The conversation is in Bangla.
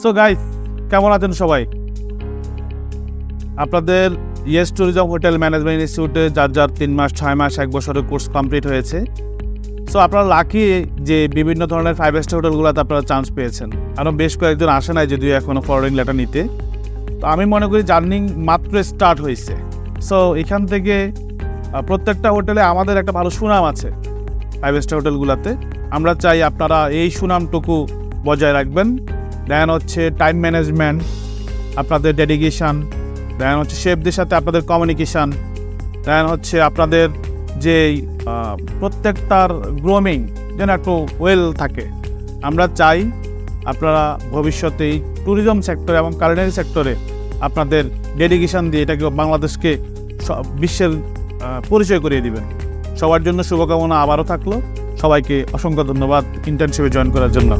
সো গাইস কেমন আছেন সবাই? আপনাদের ইয়েস ট্যুরিজম হোটেল ম্যানেজমেন্ট ইনস্টিটিউটে যার যার তিন মাস, ছয় মাস, এক বছরের কোর্স কমপ্লিট হয়েছে। সো আপনারা লাকি যে বিভিন্ন ধরনের ফাইভ স্টার হোটেলগুলোতে আপনারা চান্স পেয়েছেন। আরও বেশ কয়েকজন আসে নাই যদিও এখনও ফরওয়ার্ডিং লেটার নিতে। তো আমি মনে করি জার্নি মাত্র স্টার্ট হয়েছে। সো এখান থেকে প্রত্যেকটা হোটেলে আমাদের একটা ভালো সুনাম আছে ফাইভ স্টার হোটেলগুলোতে আমরা চাই আপনারা এই সুনামটুকু বজায় রাখবেন। দেন হচ্ছে টাইম ম্যানেজমেন্ট আপনাদের ডেডিকেশান দেন হচ্ছে শেফদের সাথে আপনাদের কমিউনিকেশান দেন হচ্ছে আপনাদের যে প্রত্যেকটার গ্রোমিং যেন একটু ওয়েল থাকে। আমরা চাই আপনারা ভবিষ্যতে এই ট্যুরিজম সেক্টরে এবং কালিনারি সেক্টরে আপনাদের ডেডিকেশান দিয়ে এটাকে বাংলাদেশকে বিশ্বের পরিচয় করিয়ে দিবেন। সবার জন্য শুভকামনা আবারও থাকল। সবাইকে অসংখ্য ধন্যবাদ ইন্টার্নশিপে জয়েন করার জন্য।